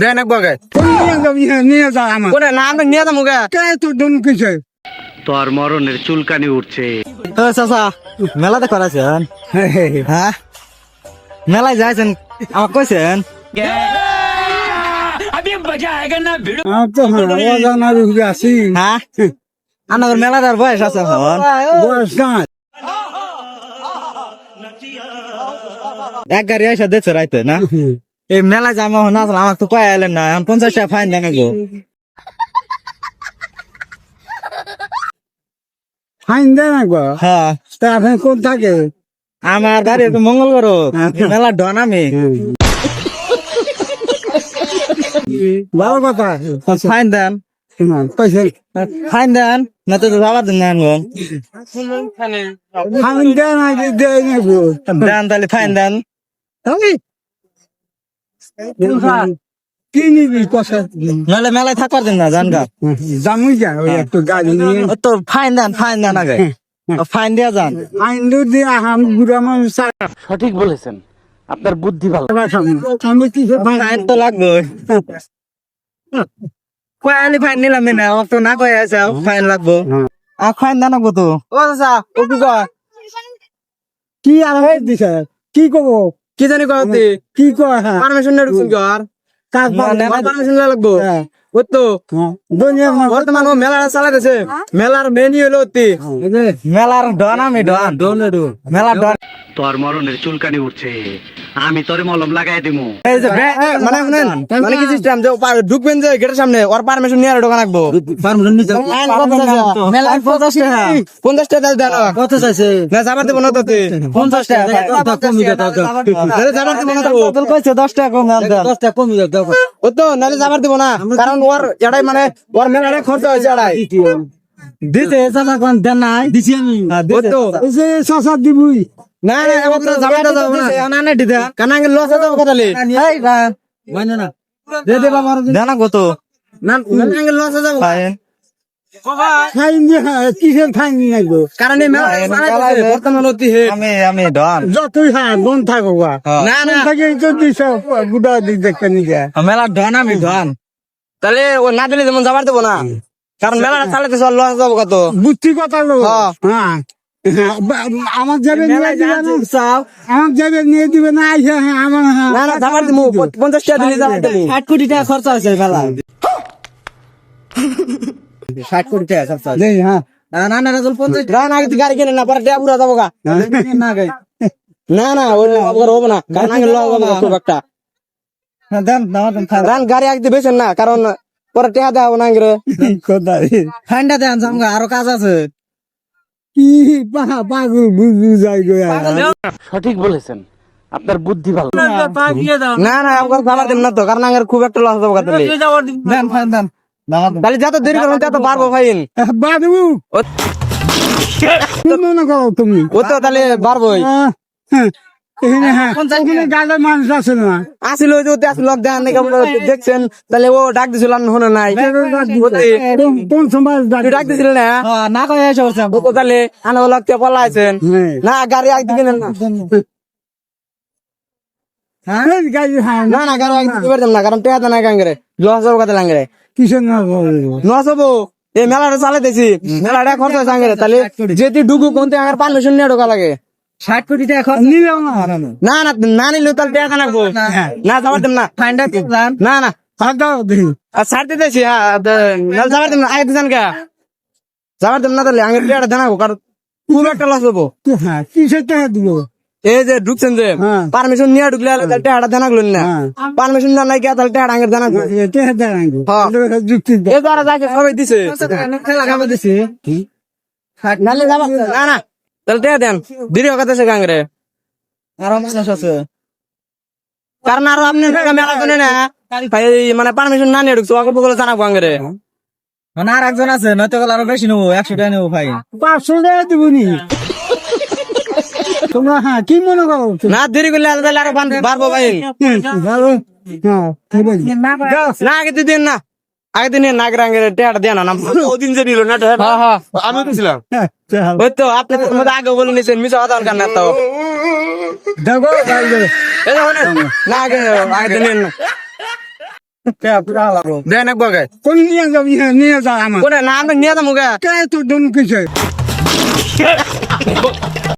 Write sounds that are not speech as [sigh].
দেন নিয়ে যা আমার কোনে না আমি নিয়ে যাব গে? কে দম কিসে? তোর মরণের চুলকানি উঠছে। চাচা মেলাতে করাছেন হ্যাঁ? মেলায় যাইছেন আমাকে কইছেন? তো হ্যাঁ অজানা আছি হ্যাঁ? আপনার মেলা দেওয়ার বয়স আছে বয়স এক গাড়ি এসে দেখছে রাইতে না? এই মেলায় যাই আমি না আসলে আমাকে তো কয়ে এলেন না এখন পঞ্চাশ টাকা ফাইন দেন গো। ফাইন দেন একবার। হ্যাঁ। তা আপনি কোন থাকে? আমার গাড়ি তো মঙ্গল করো মেলা ডন আমি। ভালো কথা। ফাইন দেন। ফাইন দেন না তো যাবার দিন দেন গো ফাইন দেন আগে দেন তাহলে ফাইন দেন। কি নিবি পয়সা? নাহলে মেলায় থাকবার দিন না জান জামুই যা ওই একটু গাড়ি নিয়ে। তো ফাইন দেন ফাইন দেন আগে। ফাইন দিয়া যান। ফাইন দিয়ে আহাম বুড়া মানুষ সঠিক বলেছেন। আপনার বুদ্ধি ভালো। আমি ফাইন তো লাগবে কয়ালি ফাইন নিলাম না না কয়ে আছে ফাইন লাগবো। আর ফাইন দেন তো। ও চাচা ও কি কি আর দিছে? কি কব? কি জানি কয় কি কয় হ্যাঁ। পারমিশন না ঢুকছুন ঘর কাজ পারমিশন লাগবো? হ্যাঁ। ও বর্তমান ও মেলা চালাইতেছে মেলার মেনি হলো অতি মেলার ডন আমি ডন। মেলা ডন। তোর মরণের চুলকানি উঠছে। আমি তোরে মলম লাগাই দিমু। এই যে বে- মানে শুনেন মানে কি সিস্টেম যে ঢুকবেন যে গেটের সামনে ওর পারমিশন নিয়ে ঢোকা পঞ্চাশ টাকা। পঞ্চাশ টাকা দেন কত চাইছে? না যাবার দেবো না তো তুই পঞ্চাশ টাকা। নাহলে যাবার দেবো। না তো। কইছে দশ টাকা কম দশ টাকা কম ও তো নাহলে যাবার দেবো না। কারণ ওর এটাই মানে ওর মেলাটা খরচ হয়েছে এটাই দিতে চাচা কোন দেন নাই? দিছি আমি। ও তো। যে শশা দিবই। না না এবার তো তো যাব না। না দিতে কারণ আগে লস হয়ে যাব কথালে মানে না দে দে বাবা দেনা কত? না না আগে লস হয়ে যাব। হ্যাঁ, এই যতই হ্যাঁ বন থাকো না না। দিক দেখতে মেলা ডন আমি ডন। তাহলে ও না দিলে যেমন যাবার দেবো না। কারণ মেলাটা চালাইতেছে লস যাব কত? বুদ্ধি কথা লোক হ্যাঁ। হ্যাঁ। হ্যাঁ, আমার যাবে নিয়ে দিবে না। আমার যাবে নিয়ে দিবে না আইসা হ্যাঁ আমার হ্যাঁ। না না যাবার দিবো পঞ্চাশ টাকা দিলে যাবার দিবো। ষাট কোটি টাকা খরচা হয়েছে মেলা ষাট কোটি টাকা খরচা হয়েছে। হ্যাঁ। না না রাজল পঞ্চাশ না না গাড়ি কিনে না পরে টাকা পুরা যাব গা। না না না ওই আবার হবে না। কারণ আগে লস যাব খুব একটা। দেন দেন গাড়ি আগে বেছেন না কারণ পরে টাকা দেওয়া না দেন সামনে আরও কাজ আছে। কি পাগল বুঝু যাই গো সঠিক বলেছেন। আপনার বুদ্ধি ভালো। না না আমার যাবার দেব না তো কারণ আগে খুব একটা লস যাব তাহলে দেন দেন তাহলে যত দেরি করবেন তত পারব ফাইন তুমি ও তো তাহলে পারবোই হ্যাঁ, এখানে ওখানে গালের মানুষ আছে না। আসিল ওই যে ওতে দেখান দেখছেন? তাহলে ও ডাক দিছিল নাই। কোন- সময় ডাক দিছিল? না? না কয়ে এসে বলছে ও তো তাহলে আনা লক পলাইছেন? না। গাড়ি না। হ্যাঁ? হ্যাঁ। না না গাড়ি পারতাম না কারণ টেকা দেন গাঙ্গরে। লস যাব কথা লাঙ্গরে? কিসের না বলব লস হব এই মেলাটা চালাইতেছি। মেলাটা খরচ হয়েছে আঙ্গরে তাহলে যেটি ডুবু কোনতে পারমিশন নিয়ে ঢোকা লাগে। ষাট কোটি টাকা নিলেও না না না না তাহলে টেকা না যাবার দেব না। ফাইনটা না না। ছাড় দিতেছি হ্যাঁ যাবার দেব না। আগে দিতেন কে যাবার দেব না তাহলে আগে টেকাটা দেনাবো কারণ খুব একটা লস হব। হ্যাঁ কিসের টাকা দিব? এই যে ঢুকছেন যে হ্যাঁ। পারমিশন নিয়ে ঢুকলে তাহলে দেনা গেলেন না। হ্যাঁ। পারমিশন না নাই তাহলে টেকাটা আগে দেনা হ্যাঁ। যাকে সবাই দিছে। যাবা না না। তাহলে টেকা দেন। দেরি হকাতেছে গাঙ্গরে। আরও মানুষ আছে। কারণ আরও আপনি মেলা শুনে না ভাই, মানে পারমিশন না নিয়ে ঢুকছো অল্প করে জানাব গাঙ্গরে। মানে আর একজন আছে নয়তো গেলে আরও বেশি নেব একশো টাকা নেব ফাইন পাঁচশো টাকা দিব নি। তোমরা হ্যাঁ কি মনে করো? না দেরি করলে তাহলে আরও বাড়বো ভাই। হ্যাঁ আছে যাও। না দিন না। আগে দিন না গাঙ্গের টেকাটা দেন না। ওদিন যে নিল না হ্যাঁ হ্যাঁ। আমি দিছিলাম হ্যাঁ। ওই তো আপনি আগে বলে নিছেন মিশা কথা কান না তো। দেখো না আগে আগে তো নিন দেন এক কোন নিয়ে যাবি? নিয়ে যা আমার। কোনে না আমরা নিয়ে যাব কে তোর দম কিসে [laughs]